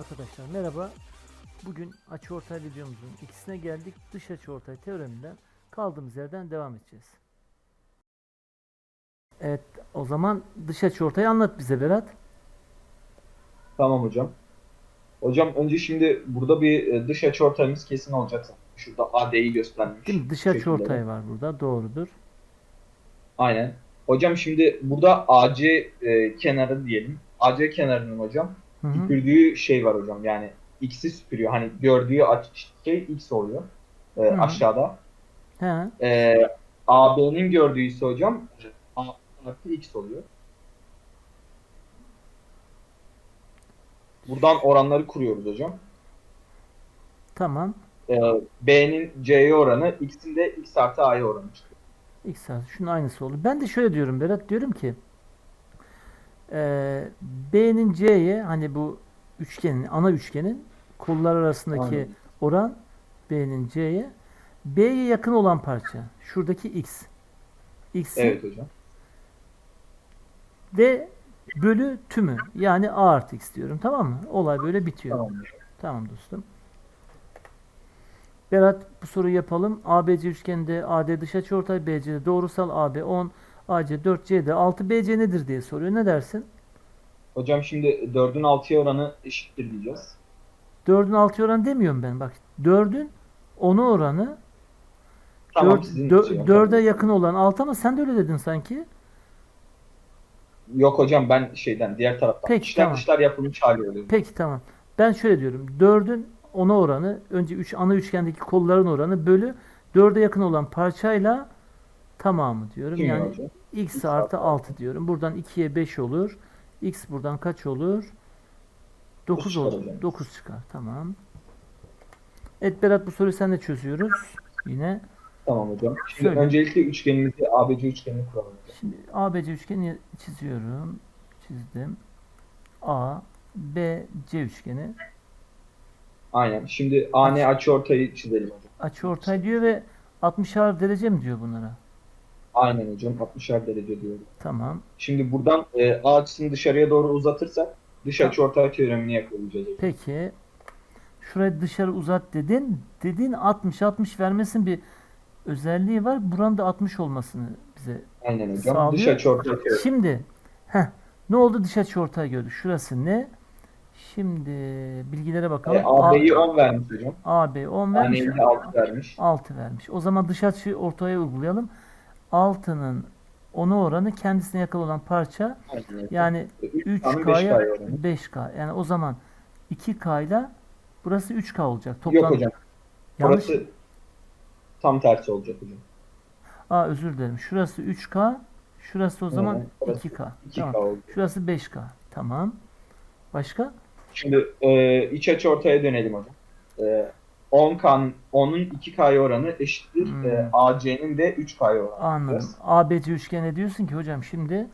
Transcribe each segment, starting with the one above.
Arkadaşlar merhaba. Bugün açıortay videomuzun ikisine geldik. Dış açıortay teoreminden kaldığımız yerden devam edeceğiz. Evet o zaman dış açıortayı anlat bize Berat. Tamam hocam. Hocam önce şimdi burada bir e, dış açı ortayımız kesin olacak. Şurada AD'yi göstermiş. Değil mi? Dış açıortay var burada doğrudur. Aynen. Hocam şimdi burada AC e, kenarı diyelim. AC kenarının hocam Hı hı. süpürdüğü şey var hocam. Yani x'i süpürüyor. Hani gördüğü şey x oluyor. e, Hı. aşağıda. He, E, AB'nin gördüğü ise hocam A artı x oluyor. Buradan oranları kuruyoruz hocam. tamam. Ee, B'nin C'ye oranı, X'in de X artı A'ya oranı çıkıyor. X artı şunun aynısı oldu. Ben de şöyle diyorum Berat diyorum ki eee, B'nin C'ye hani bu üçgenin ana üçgenin kollar arasındaki Aynen. oran B'nin C'ye B'ye yakın olan parça şuradaki X X'in Evet hocam. ve bölü tümü yani A artı X diyorum tamam mı? Olay böyle bitiyor. Tamam. Tamam dostum. Berat bu soruyu yapalım. ABC üçgeninde AD dış açıortay, BC'de doğrusal AB 10, AC 4, CD 6, BC nedir diye soruyor. Ne dersin? Hocam şimdi 4'ün 6'ya oranı eşittir diyeceğiz. 4'ün 6'ya oranı demiyorum ben. Bak 4'ün 10'u oranı Tamam 4, sizin dö- için hocam. 4'e yakın olan 6 ama sen de öyle dedin sanki. Yok hocam ben şeyden diğer taraftan. Peki, İşler tamam. dışlar yapılmış hali oluyor. Peki tamam. Ben şöyle diyorum. 4'ün 10'a oranı önce 3 ana üçgendeki kolların oranı bölü 4'e yakın olan parçayla tamamı diyorum. Kim yani hocam? X artı artı 6 diyorum. Buradan 2'ye 5 olur. x buradan kaç olur? 9 çıkar olur. hocam. 9 çıkar. Tamam. Evet Berat bu soruyu sen de çözüyoruz. Yine. Tamam hocam. Şimdi Söyle. öncelikle üçgenimizi ABC üçgenini kuralım. Şimdi ABC üçgeni çiziyorum. Çizdim. A, B, C üçgeni. Aynen. Şimdi AN açıortayı çizelim hocam. Açıortay diyor ve 60'ar derece mi diyor bunlara? Aynen hocam 60'er derece diyorum. Tamam. Şimdi buradan e, A açısını dışarıya doğru uzatırsak dış açıortay teoremini yakalayacağız. hocam. Peki. Şurayı dışarı uzat dedin. Dedin 60 60 vermesin bir özelliği var. Buranın da 60 olmasını bize Aynen hocam. Sağlıyor. Dış açıortay teoremi. Şimdi heh, ne oldu dış açıortay gördük. Şurası ne? Şimdi bilgilere bakalım. E, AB'yi 10 vermiş hocam. AB 10 vermiş. De 6 vermiş. 6 vermiş. O zaman dış açı ortaya uygulayalım. 6'nın 10'u oranı kendisine yakın olan parça Aynen yani 3 tane 5 3K'ya K'ya oranı. 5K. Yani o zaman 2K ile burası 3K olacak. Toplam Yok hocam. yanlış. Burası tam tersi olacak hocam. Aa özür dilerim. Şurası 3K. Şurası o zaman burası 2K. 2K Tamam. oldu. Şurası 5K. Tamam. Başka? Şimdi e, iç açı ortaya dönelim hocam. E, 10K, 10'un 2K'ya oranı eşittir. Hmm. E, AC'nin de 3K'ya oranı. Anladım. ABC üçgene diyorsun ki hocam şimdi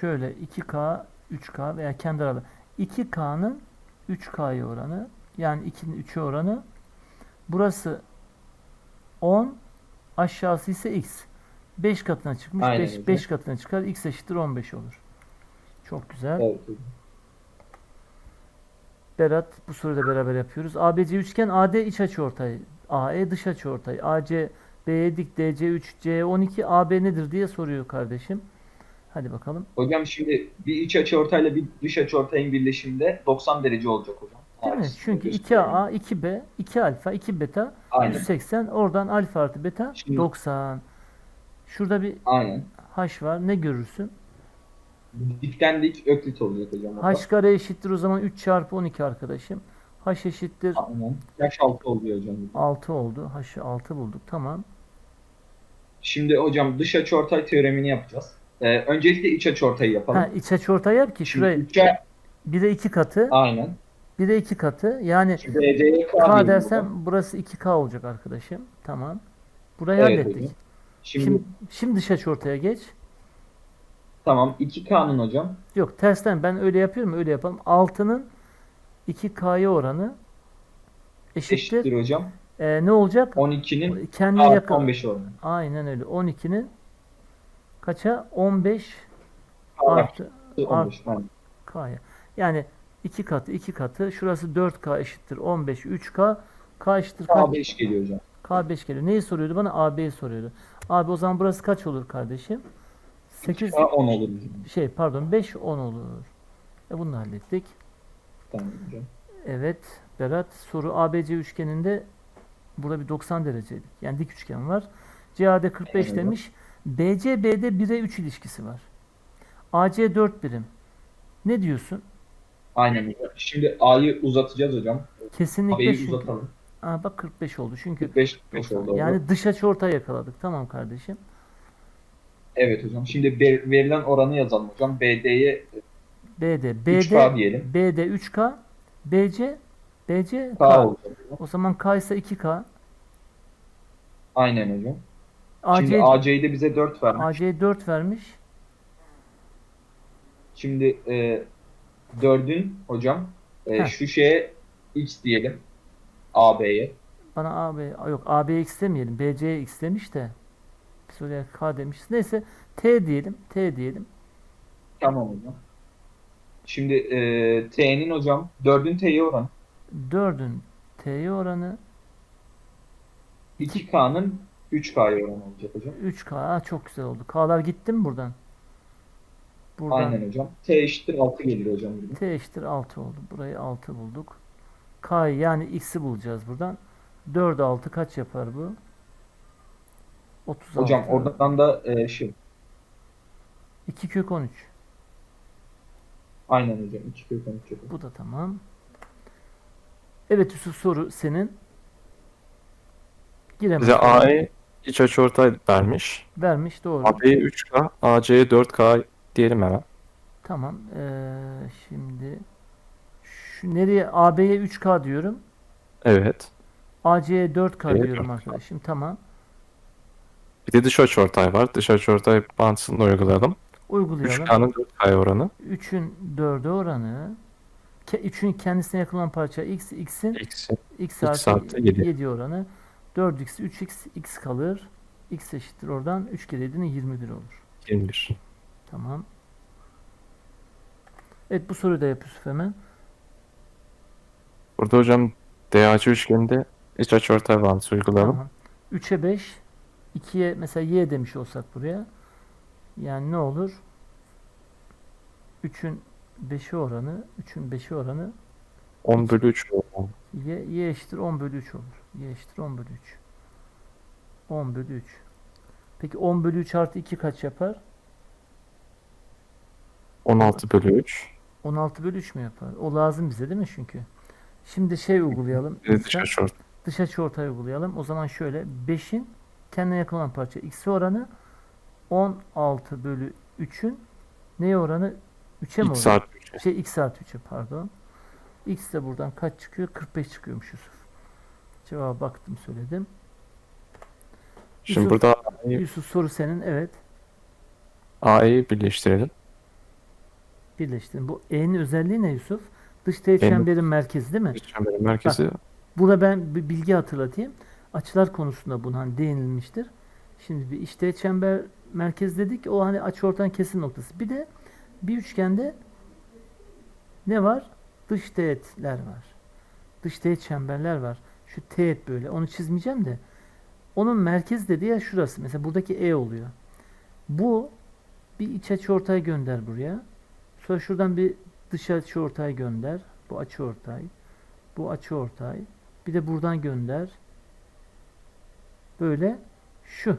şöyle 2K, 3K veya kendi arada 2K'nın 3K'ya oranı yani 2'nin 3'e oranı burası 10 aşağısı ise x. 5 katına çıkmış. Aynen 5 öyle. 5 katına çıkar. x eşittir 15 olur. Çok güzel. Evet. Berat bu soruyu da beraber yapıyoruz. ABC üçgen AD iç açıortay, AE dış açıortay, AC B'ye dik DC 3 C 12 AB nedir diye soruyor kardeşim. Hadi bakalım. Hocam şimdi bir iç açı ortayla bir dış açı ortayın birleşiminde 90 derece olacak hocam. Değil mi? Çünkü gösteriyor. 2A, 2B, 2 alfa, 2 beta Aynen. 180. Oradan alfa artı beta Şimdi- 90. Şurada bir Aynen. H var. Ne görürsün? Dikten dik öklit olacak hocam. H kare eşittir o zaman 3 çarpı 12 arkadaşım. H eşittir Aynen. Yaş altı oluyor hocam. 6 oldu. H'ı 6 bulduk. Tamam. Şimdi hocam dış açı ortay teoremini yapacağız. E, öncelikle iç açı ortayı yapalım. Ha, iç açıortay yap ki şuraya üçe- 1'e 2 katı. Aynen. 1'e 2 katı. Yani Şimdi K, K dersem hocam. burası 2K olacak arkadaşım. Tamam. Burayı Evet hallettik. hocam. Şimdi, Şimdi, şimdi dış açıortaya geç. Tamam 2K'nın hocam Yok tersten ben öyle yapıyorum öyle yapalım. 6'nın 2K'ya oranı eşittir. eşittir hocam. Ee, ne olacak? 12'nin Kendine artı yakın. 15 oranı. Aynen öyle. 12'nin kaça? 15 Artı artı 15. Aynen. K'ya. Yani 2 katı 2 katı. Şurası 4K eşittir 15 3K. K eşittir kaç? K5 geliyor hocam. K5 geliyor. Neyi soruyordu bana? AB'yi soruyordu. Abi o zaman burası kaç olur kardeşim? 8 K10 olur şey pardon 5 10 olur. E bunu hallettik. Tamam hocam. Evet Berat soru ABC üçgeninde burada bir 90 dereceydik. Yani dik üçgen var. CAD 45 Evet. demiş. BC BD 1'e 3 ilişkisi var. AC 4 birim. Ne diyorsun? Aynen hocam. Şimdi A'yı uzatacağız hocam. Kesinlikle A'yı çünkü. uzatalım. Aa, bak 45 oldu. Çünkü 45 45 90. oldu. yani dış açı ortay yakaladık. Tamam kardeşim. Evet hocam. Şimdi ver- verilen oranı yazalım hocam. BD'ye BD 3K BD diyelim. BD 3K BC BC K K. olacak. O zaman K ise 2K. Aynen hocam. AC Şimdi AC'yi de bize 4 vermiş. AC 4 vermiş. Şimdi e, 4'ün hocam e, Heh. şu şeye X diyelim. AB'ye. Bana AB yok AB X demeyelim. BC X demiş de. Biz oraya K demişiz. Neyse T diyelim. T diyelim. Tamam hocam. Şimdi e, T'nin hocam 4'ün T'ye oranı 4'ün T'ye oranı 2K'nın 3K'ya oranı olacak hocam. 3K. Aa, çok güzel oldu. K'lar gitti mi buradan? Buradan Aynen hocam. T eşittir 6 gelir hocam. T eşittir 6 oldu. Burayı 6 bulduk. K'yı yani X'i bulacağız buradan. 4 6 kaç yapar bu? 36. Hocam oradan da e, şey 2 kök 13. aynen hocam 2 kök 13 yapar. Bu da tamam. Evet Yusuf soru senin. Giremez. Bize A'yı iç açıortay vermiş. Vermiş doğru. AB'ye 3K, AC'ye 4K diyelim hemen. Tamam. Ee, şimdi şu nereye AB'ye 3K diyorum. Evet. AC'ye 4K Evet, diyorum 4K. arkadaşım. Tamam. Bir de dış açıortay var. Dış açıortay bağıntısını da uygulayalım. Uygulayalım. 3K'nın 4K'ya oranı. 3'ün 4'e oranı. 3'ün kendisine yakın olan parça x, x'in Eksi. x X artı artı yedi. 7 oranı. 4x, 3x, x kalır. x eşittir oradan 3 kere 7'nin 21 olur. 21. Tamam. Evet bu soruyu da yap Yusuf hemen. Burada hocam DAC üçgeninde iç açıortay bağıntısı uygulayalım. Tamam. 3'e 5, 2'ye mesela y demiş olsak buraya. Yani ne olur? 3'ün 5'i oranı, 3'ün 5'i oranı 10 bölü 3 oldu. y, y eşittir 10 bölü 3 olur. y eşittir 10 bölü 3. 10 bölü 3. Peki 10 bölü 3 artı 2 kaç yapar? 16 bölü 3. 16 bölü 3 mü yapar? O lazım bize değil mi çünkü? Şimdi şey uygulayalım. Bir de dış lütfen. açıortay. Dış açı ortay uygulayalım. O zaman şöyle 5'in kendine yakın olan parça x'e oranı 16 bölü 3'ün neye oranı? 3'e mi X oranı? artı 3. Şey x artı 3'e pardon. X de buradan kaç çıkıyor? 45 çıkıyormuş Yusuf. Cevaba baktım söyledim. Şimdi Yusuf, burada Yusuf soru senin. Evet. A'yı birleştirelim. Birleştirin. Bu E'nin özelliği ne Yusuf? Dış teğet çemberin merkezi değil mi? Dış çemberin merkezi Burada ben bir bilgi hatırlatayım. Açılar konusunda bunu hani değinilmiştir. Şimdi bir işte çember merkez dedik. O hani açıortayın kesim noktası. Bir de bir üçgende ne var? Dış teğetler var. Dış teğet çemberler var. Şu teğet böyle. Onu çizmeyeceğim de. Onun merkez dediği yer şurası. Mesela buradaki E oluyor. Bu bir iç açıortay gönder buraya. Sonra şuradan bir dış açıortay gönder. Bu açıortay. Bu açıortay. Bir de buradan gönder. Böyle şu.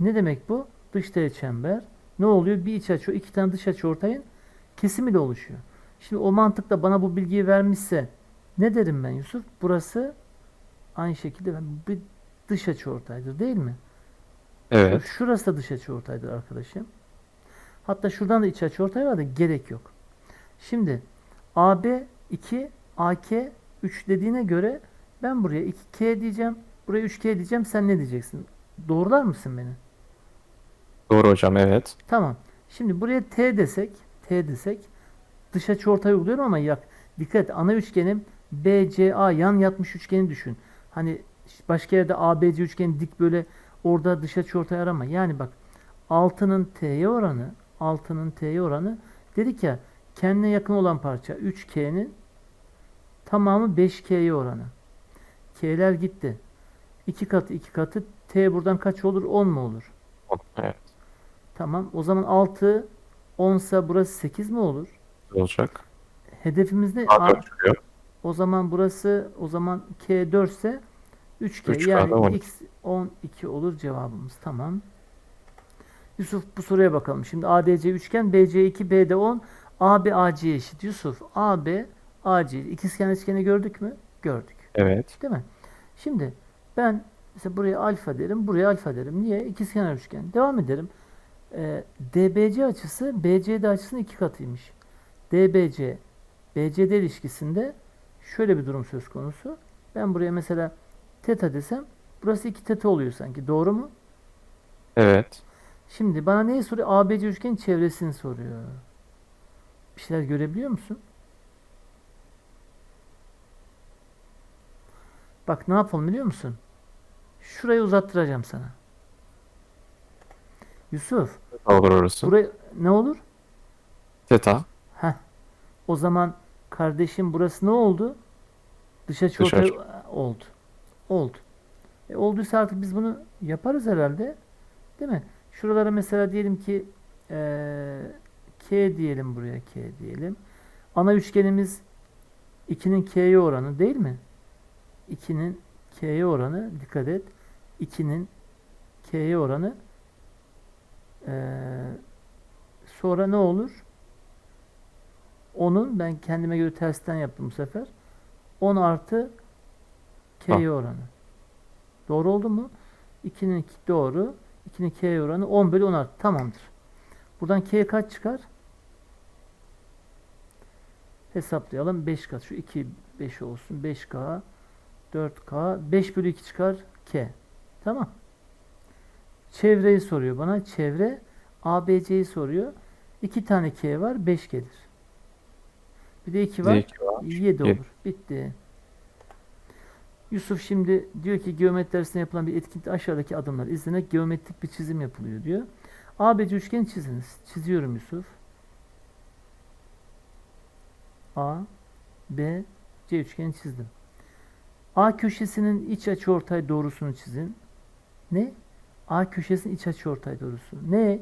Ne demek bu? Dış teğet çember. Ne oluyor? Bir iç açı, iki tane dış açı ortayın kesimiyle oluşuyor. Şimdi o mantıkla bana bu bilgiyi vermişse ne derim ben Yusuf? Burası aynı şekilde bir dış açı ortaydır değil mi? evet. Şurası da dış açı ortaydır arkadaşım. Hatta şuradan da iç açı ortay var da gerek yok. Şimdi AB 2, AK 3 dediğine göre ben buraya 2K diyeceğim. Buraya 3K diyeceğim. Sen ne diyeceksin? Doğrular mısın beni? Doğru hocam evet. Tamam. Şimdi buraya T desek, T desek dış açı ortay uyguluyorum ama yak, dikkat ana üçgenim BCA yan yatmış üçgeni düşün. Hani başka yerde ABC üçgeni dik böyle orada dış açı ortay arama. Yani bak 6'nın T'ye oranı 6'nın T'ye oranı dedik ya Kendine yakın olan parça 3K'nin tamamı 5K'ye oranı. K'ler gitti. 2 katı 2 katı T buradan kaç olur? 10 mu olur? Evet. Tamam. O zaman 6 10 ise burası 8 mi olur? Olacak. Hedefimiz ne? Daha A- dört çıkıyor. o zaman burası o zaman K 4 ise 3K 3K yani da 12. X 12 olur cevabımız. Tamam. Yusuf bu soruya bakalım. Şimdi ADC üçgen BC 2 BD 10 AB AC eşit. Yusuf AB AC ikizkenar üçgeni gördük mü? Gördük. Evet. Değil mi? Şimdi ben mesela buraya alfa derim, buraya alfa derim. Niye? İkizkenar üçgen. Devam ederim. Ee, DBC açısı BCD açısının iki katıymış. DBC BCD ilişkisinde şöyle bir durum söz konusu. Ben buraya mesela teta desem burası iki teta oluyor sanki. Doğru mu? Evet. Şimdi bana neyi soruyor? ABC üçgenin çevresini soruyor. Bir şeyler görebiliyor musun? Bak ne yapalım biliyor musun? Şurayı uzattıracağım sana. Yusuf, Olur orası. buraya ne olur? Teta. Heh. O zaman kardeşim burası ne oldu? Dış açı Dış ortay açı. oldu. Oldu. E, olduysa artık biz bunu yaparız herhalde. Değil mi? Şuralara mesela diyelim ki eee, K diyelim buraya K diyelim. Ana üçgenimiz 2'nin K'ye oranı değil mi? 2'nin K'ye oranı dikkat et. 2'nin K'ye oranı eee, sonra ne olur? Onun ben kendime göre tersten yaptım bu sefer. 10 artı K'ye oranı. Doğru oldu mu? 2'nin 2 doğru. 2'nin K'ye oranı 10 bölü 10 artı. Tamamdır. Buradan K kaç çıkar? Hesaplayalım. 5 kat. Şu 2 5 olsun. 5K 4K 5 bölü 2 çıkar K. Tamam. Çevreyi soruyor bana. Çevre ABC'yi soruyor. 2 tane K var. 5 gelir. Bir de 2 var. Z2 var. 7 Yedi. olur. Bitti. Yusuf şimdi diyor ki geometri dersinde yapılan bir etkinlikte aşağıdaki adımlar izlenerek geometrik bir çizim yapılıyor diyor. ABC üçgeni çiziniz. Çiziyorum Yusuf. A, B, C üçgeni çizdim. A köşesinin iç açıortay doğrusunu çizin. Ne? A köşesinin iç açıortay doğrusu. Ne?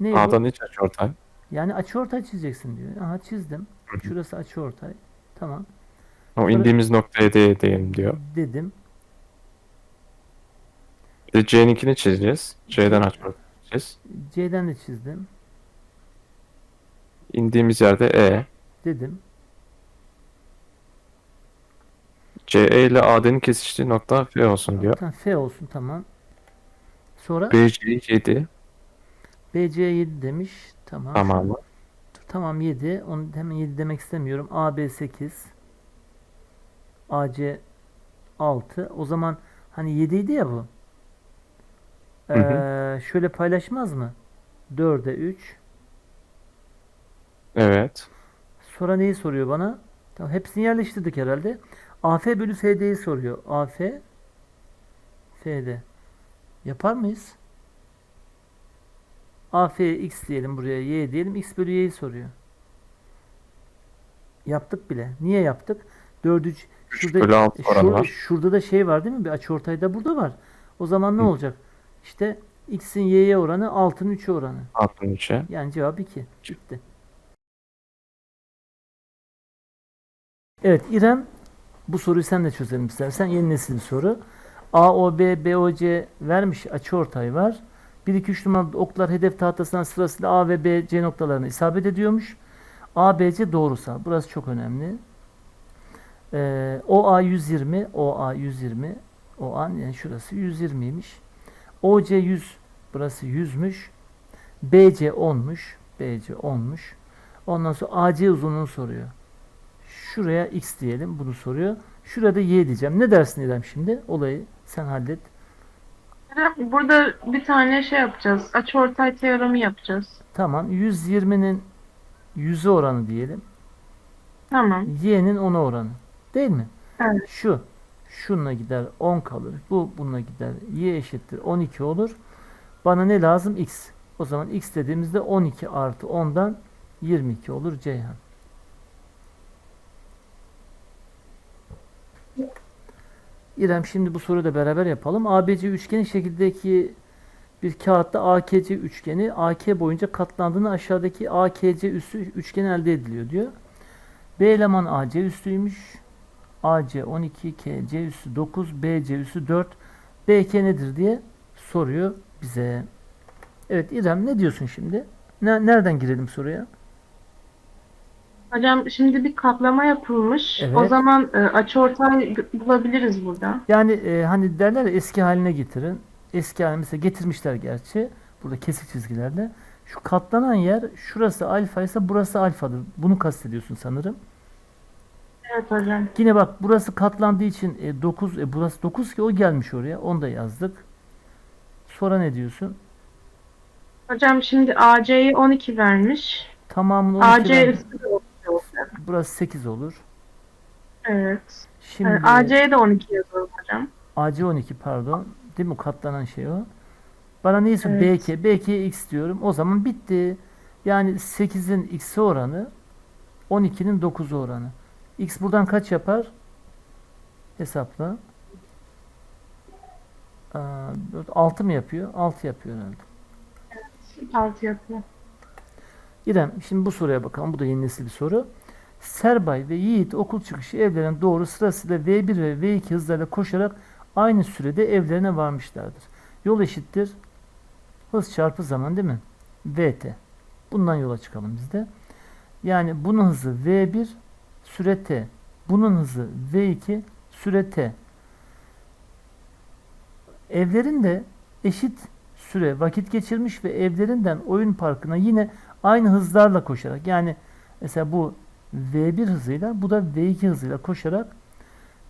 Ne bu? A'dan iç açıortay. Yani açıortay çizeceksin diyor. Aha çizdim. Şurası açıortay. Tamam. O Sonra- indiğimiz noktaya değeyim diyor. Dedim. Bir de C'ninkini çizeceğiz. C'den açıortay çizeceğiz. C'den de çizdim. İndiğimiz yerde E. Dedim. CE ile AD'nin kesiştiği nokta F olsun diyor. Tamam, F olsun tamam. Sonra BC 7 BC 7 demiş. Tamam. tamamı. Dur, Tamam 7. Onu hemen 7 demek istemiyorum. AB 8. AC 6. O zaman hani 7 idi ya bu. Hı hı. Ee, şöyle paylaşmaz mı? 4'e 3. Evet. Sonra neyi soruyor bana? Tamam, hepsini yerleştirdik herhalde. AF bölü FD'yi soruyor. AF FD. Yapar mıyız? AF x diyelim buraya y diyelim. x bölü y'yi soruyor. Yaptık bile. Niye yaptık? Dördüncü Üç bölü altı e, şur-. Şurada da şey var değil mi? Bir açıortay da burada var. O zaman ne Hı. olacak? İşte x'in y'ye oranı 6'nın 3'e oranı. Altın içe. Yani cevap 2. Bitti. Evet İrem bu soruyu sen de çözelim istersen. Yeni nesil bir soru. AOB, BOC vermiş açıortay var. 1 2 3 numaralı oklar hedef tahtasından sırasıyla A ve B, C noktalarına isabet ediyormuş. ABC doğrusal. Burası çok önemli. Ee, OA 120, OA 120, OA yani şurası 120'ymiş. OC 100, burası 100'müş. BC 10'muş. BC 10'muş. Ondan sonra AC uzunluğunu soruyor. Şuraya X diyelim. Bunu soruyor. Şurada Y diyeceğim. Ne dersin İrem şimdi? Olayı sen hallet. Burada bir tane şey yapacağız. Açıortay teoremi yapacağız. Tamam. 120'nin 100'e oranı diyelim. Tamam. Y'nin 10'a oranı. Değil mi? Evet. Şu. Şununla gider 10 kalır. Bu bununla gider. Y eşittir 12 olur. Bana ne lazım? X. O zaman X dediğimizde 12 artı 10'dan 22 olur Ceyhan. İrem şimdi bu soruyu da beraber yapalım. ABC üçgeni şekildeki bir kağıtta AKC üçgeni AK boyunca katlandığında aşağıdaki AKC üssü üçgeni elde ediliyor diyor. B eleman AC üssüymüş. AC 12, KC üssü 9, BC üssü 4, BK nedir diye soruyor bize. Evet İrem ne diyorsun şimdi? Ne, nereden girelim soruya? Hocam şimdi bir kaplama yapılmış. O Evet. zaman e, açıortay bulabiliriz burada. Yani e, hani derler ya eski haline getirin. Eski haline mesela getirmişler gerçi. Burada kesik çizgilerle. Şu katlanan yer şurası alfa ise burası alfadır. Bunu kastediyorsun sanırım. Evet hocam. Yine bak burası katlandığı için e, 9 e, burası 9 ki o gelmiş oraya. Onu da yazdık. Sonra ne diyorsun? Hocam şimdi AC'yi 12 vermiş. Tamamını 12 AC ver- üstü de 12 olacak. Burası 8 olur. Evet. Şimdi E, AC'ye de 12 yazalım hocam. AC 12 pardon. Değil mi? Katlanan şey o. Bana neyse Evet. BK. BK'ye x diyorum. O zaman bitti. Yani 8'in x'i oranı 12'nin 9'u oranı. X buradan kaç yapar? Hesapla. Aa, 6 mı yapıyor? 6 yapıyor herhalde. 6 yapıyor. İrem şimdi bu soruya bakalım. Bu da yeni nesil bir soru. Serbay ve Yiğit okul çıkışı evlerine doğru sırasıyla V1 ve V2 hızlarla koşarak aynı sürede evlerine varmışlardır. Yol eşittir. Hız çarpı zaman değil mi? VT. Bundan yola çıkalım biz de. Yani bunun hızı V1 süre T. Bunun hızı V2 süre T. Evlerinde eşit süre vakit geçirmiş ve evlerinden oyun parkına yine aynı hızlarla koşarak yani mesela bu V1 hızıyla bu da V2 hızıyla koşarak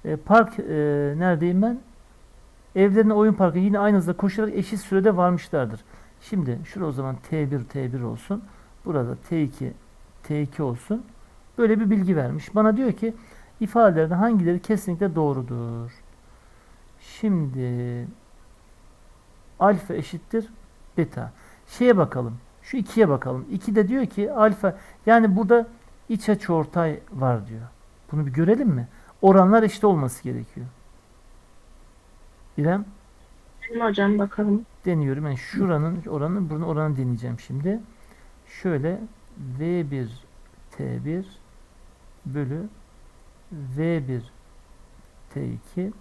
e, park e, neredeyim ben? Evlerine oyun parkı yine aynı hızla koşarak eşit sürede varmışlardır. Şimdi şurada o zaman T1 T1 olsun. Burada T2 T2 olsun. Böyle bir bilgi vermiş. Bana diyor ki ifadelerden hangileri kesinlikle doğrudur? Şimdi alfa eşittir beta. Şeye bakalım. Şu ikiye bakalım. 2 de diyor ki alfa yani burada iç açı ortay var diyor. Bunu bir görelim mi? Oranlar eşit olması gerekiyor. İrem hocam bakalım. deniyorum. Yani şuranın oranın bunun oranı deneyeceğim şimdi. Şöyle V1 T1 bölü V1 T2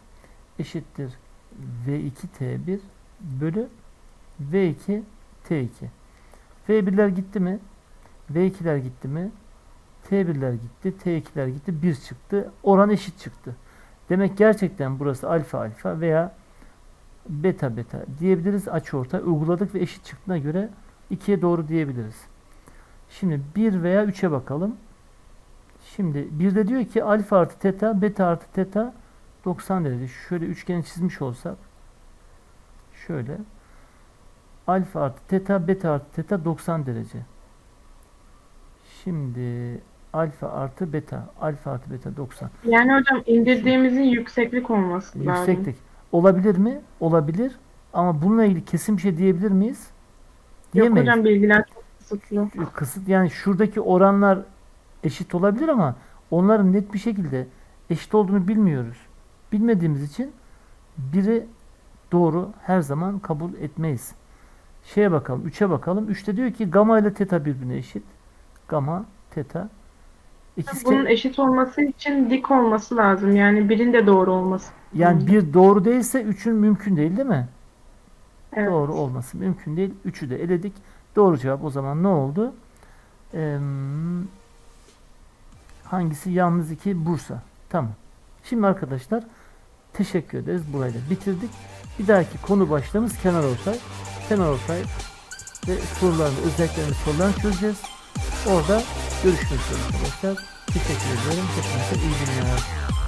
eşittir V2 T1 bölü V2 T2. V1'ler gitti mi? V2'ler gitti mi? T1'ler gitti, T2'ler gitti, 1 çıktı. Oran eşit çıktı. Demek gerçekten burası alfa alfa veya beta beta diyebiliriz. Açıortay uyguladık ve eşit çıktığına göre 2'ye doğru diyebiliriz. Şimdi 1 veya 3'e bakalım. Şimdi bir de diyor ki alfa artı teta, beta artı teta 90 derece. Şöyle üçgeni çizmiş olsak şöyle alfa artı teta, beta artı teta 90 derece. Şimdi alfa artı beta, alfa artı beta 90. Yani hocam indirdiğimizin yükseklik olması lazım. Yükseklik. Olabilir mi? Olabilir. Ama bununla ilgili kesin bir şey diyebilir miyiz? Yok Diyemeyiz. hocam bilgiler çok kısıtlı. Kısıt yani şuradaki oranlar eşit olabilir ama onların net bir şekilde eşit olduğunu bilmiyoruz. Bilmediğimiz için biri doğru her zaman kabul etmeyiz. Şeye bakalım, 3'e bakalım. 3'te diyor ki gamma ile teta birbirine eşit. Gamma, teta. İkiz Bunun eşit olması için dik olması lazım. Yani birin de doğru olması. yani bir doğru değilse 3'ün mümkün değil değil mi? Evet. Doğru olması mümkün değil. Üçü de eledik. Doğru cevap o zaman ne oldu? Eee, hangisi? Yalnız iki Bursa. Tamam. Şimdi arkadaşlar teşekkür ederiz. Burayı da bitirdik. Bir dahaki konu başlığımız kenar ortay. Kenar ortay ve sorularını, özelliklerini sorularını çözeceğiz. Orada görüşmek üzere arkadaşlar. Teşekkür ederim. Hepinize iyi günler.